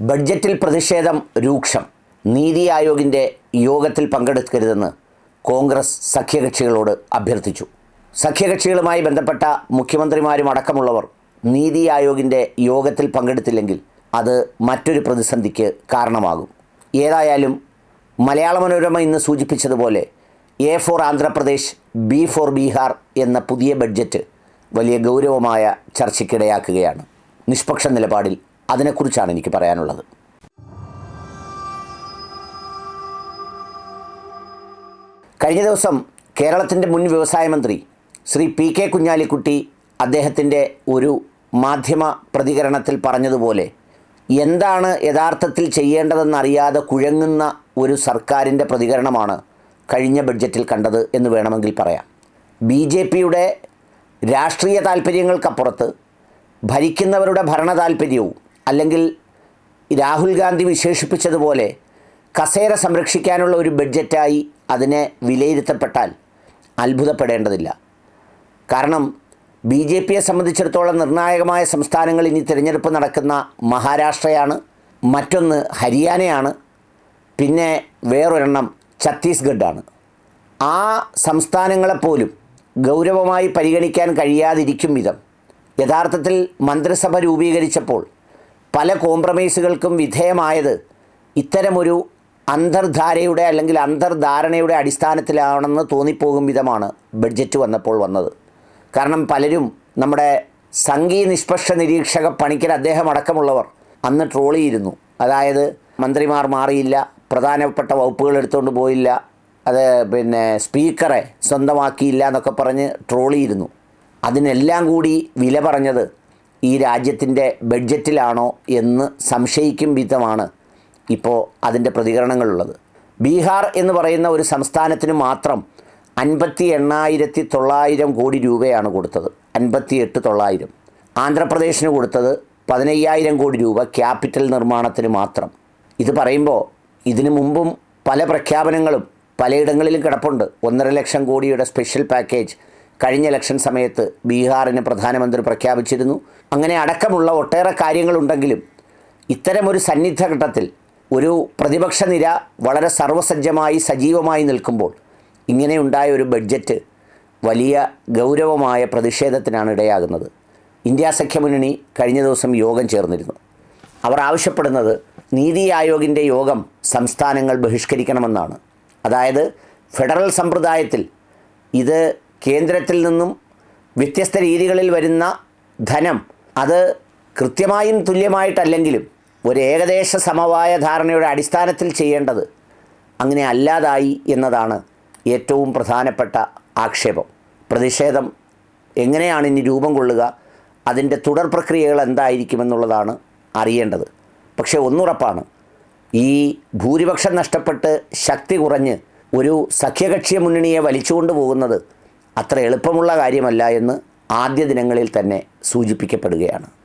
ബഡ്ജറ്റിൽ പ്രതിഷേധം രൂക്ഷം. നീതി ആയോഗിന്റെ യോഗത്തിൽ പങ്കെടുക്കരുതെന്ന് കോൺഗ്രസ് സഖ്യകക്ഷികളോട് അഭ്യർത്ഥിച്ചു. സഖ്യകക്ഷികളുമായി ബന്ധപ്പെട്ട മുഖ്യമന്ത്രിമാരും അടക്കമുള്ളവർ നീതി ആയോഗിന്റെ യോഗത്തിൽ പങ്കെടുത്തില്ലെങ്കിൽ അത് മറ്റൊരു പ്രതിസന്ധിക്ക് കാരണമാകും. ഏതായാലും മലയാള മനോരമ ഇന്ന് സൂചിപ്പിച്ചതുപോലെ A for Andhra Pradesh B for Bihar എന്ന പുതിയ ബഡ്ജറ്റ് വലിയ ഗൗരവമായ ചർച്ചയ്ക്കിടയാക്കുകയാണ്. നിഷ്പക്ഷ നിലപാടിൽ അതിനെക്കുറിച്ചാണ് എനിക്ക് പറയാനുള്ളത്. കഴിഞ്ഞ ദിവസം കേരളത്തിന്റെ മുൻ വ്യവസായ മന്ത്രി ശ്രീ പി കെ കുഞ്ഞാലിക്കുട്ടി അദ്ദേഹത്തിന്റെ ഒരു മാധ്യമ പ്രതികരണത്തിൽ പറഞ്ഞതുപോലെ എന്താണ് യഥാർത്ഥത്തിൽ ചെയ്യേണ്ടതെന്നറിയാതെ കുഴങ്ങുന്ന ഒരു സർക്കാരിന്റെ പ്രതികരണമാണ് കഴിഞ്ഞ ബഡ്ജറ്റിൽ കണ്ടത് എന്ന് വേണമെങ്കിൽ പറയാം. ബി ജെ പിയുടെ രാഷ്ട്രീയ താല്പര്യങ്ങൾക്കപ്പുറത്ത് ഭരിക്കുന്നവരുടെ ഭരണ താല്പര്യവും അല്ലെങ്കിൽ രാഹുൽ ഗാന്ധി വിശേഷിപ്പിച്ചതുപോലെ കസേര സംരക്ഷിക്കാനുള്ള ഒരു ബഡ്ജറ്റായി അതിനെ വിലയിരുത്തപ്പെട്ടാൽ അത്ഭുതപ്പെടേണ്ടതില്ല. കാരണം ബി ജെ പിയെ സംബന്ധിച്ചിടത്തോളം നിർണായകമായ സംസ്ഥാനങ്ങൾ ഇനി തിരഞ്ഞെടുപ്പ് നടക്കുന്ന മഹാരാഷ്ട്രയാണ് മറ്റൊന്ന് ഹരിയാനയാണ് പിന്നെ വേറൊരെണ്ണം ഛത്തീസ്ഗഡാണ്. ആ സംസ്ഥാനങ്ങളെപ്പോലും ഗൗരവമായി പരിഗണിക്കാൻ കഴിയാതിരിക്കും വിധം. യഥാർത്ഥത്തിൽ മന്ത്രിസഭ രൂപീകരിച്ചപ്പോൾ പല കോംപ്രമൈസുകൾക്കും വിധേയമായത് ഇത്തരമൊരു അന്തർധാരയുടെ അല്ലെങ്കിൽ അന്തർധാരണയുടെ അടിസ്ഥാനത്തിലാണെന്ന് തോന്നിപ്പോകും വിധമാണ് ബഡ്ജറ്റ് വന്നപ്പോൾ വന്നത്. കാരണം പലരും നമ്മുടെ സംഘീയ നിഷ്പക്ഷ നിരീക്ഷക പണിക്കർ അദ്ദേഹം അടക്കമുള്ളവർ അന്ന് ട്രോളിയിരുന്നു അതായത് മന്ത്രിമാർ മാറിയില്ല പ്രധാനപ്പെട്ട വകുപ്പുകൾ എടുത്തുകൊണ്ട് പോയില്ല അത് പിന്നെ സ്പീക്കറെ സ്വന്തമാക്കിയില്ല എന്നൊക്കെ പറഞ്ഞ് ട്രോളിയിരുന്നു അതിനെല്ലാം കൂടി വില പറഞ്ഞത് ഈ രാജ്യത്തിന്റെ ബഡ്ജറ്റിലാണോ എന്ന് സംശയിക്കും വിധമാണ് ഇപ്പോൾ അതിന്റെ പ്രതികരണങ്ങളുള്ളത്. ബീഹാർ എന്ന് പറയുന്ന ഒരു സംസ്ഥാനത്തിന് മാത്രം അൻപത്തി എണ്ണായിരത്തി തൊള്ളായിരം കോടി രൂപയാണ് കൊടുത്തത്. അൻപത്തി എട്ട് തൊള്ളായിരം. ആന്ധ്രാപ്രദേശിന് കൊടുത്തത് പതിനയ്യായിരം കോടി രൂപ ക്യാപിറ്റൽ നിർമ്മാണത്തിന് മാത്രം. ഇത് പറയുമ്പോൾ ഇതിനു മുമ്പും പല പ്രഖ്യാപനങ്ങളും പലയിടങ്ങളിലും കിടപ്പുണ്ട്. ഒന്നര ലക്ഷം കോടിയുടെ സ്പെഷ്യൽ പാക്കേജ് കഴിഞ്ഞ ഇലക്ഷൻ സമയത്ത് ബീഹാറിന് പ്രധാനമന്ത്രി പ്രഖ്യാപിച്ചിരുന്നു. അങ്ങനെ അടക്കമുള്ള ഒട്ടേറെ കാര്യങ്ങളുണ്ടെങ്കിലും ഇത്തരമൊരു സന്നിധഘട്ടത്തിൽ ഒരു പ്രതിപക്ഷ നിര വളരെ സർവസജ്ജമായി സജീവമായി നിൽക്കുമ്പോൾ ഇങ്ങനെയുണ്ടായ ഒരു ബഡ്ജറ്റ് വലിയ ഗൗരവമായ പ്രതിഷേധത്തിനാണ് ഇടയാകുന്നത്. ഇന്ത്യ സഖ്യമുന്നണി കഴിഞ്ഞ ദിവസം യോഗം ചേർന്നിരുന്നു. അവർ ആവശ്യപ്പെടുന്നത് നീതി ആയോഗിന്റെ യോഗം സംസ്ഥാനങ്ങൾ ബഹിഷ്കരിക്കണമെന്നാണ്. അതായത് ഫെഡറൽ സമ്പ്രദായത്തിൽ ഇത് കേന്ദ്രത്തിൽ നിന്നും വ്യത്യസ്ത രീതികളിൽ വരുന്ന ധനം അത് കൃത്യമായും തുല്യമായിട്ടല്ലെങ്കിലും ഒരു ഏകദേശ സമവായ ധാരണയുടെ അടിസ്ഥാനത്തിൽ ചെയ്യേണ്ടത് അങ്ങനെ അല്ലാതായി എന്നതാണ് ഏറ്റവും പ്രധാനപ്പെട്ട ആക്ഷേപം. പ്രതിഷേധം എങ്ങനെയാണ് ഇനി രൂപം കൊള്ളുക? അതിന്റെ തുടർ പ്രക്രിയകൾ എന്തായിരിക്കുമെന്നുള്ളതാണ് അറിയേണ്ടത്. പക്ഷേ ഒന്നുറപ്പാണ് ഈ ഭൂരിപക്ഷം നഷ്ടപ്പെട്ട് ശക്തി കുറഞ്ഞ് ഒരു സഖ്യകക്ഷിയ മുന്നണിയെ വലിച്ചുകൊണ്ടു പോകുന്നത് അത്ര എളുപ്പമുള്ള കാര്യമല്ല എന്ന് ആദ്യ ദിനങ്ങളിൽ തന്നെ സൂചിപ്പിക്കപ്പെടുകയാണ്.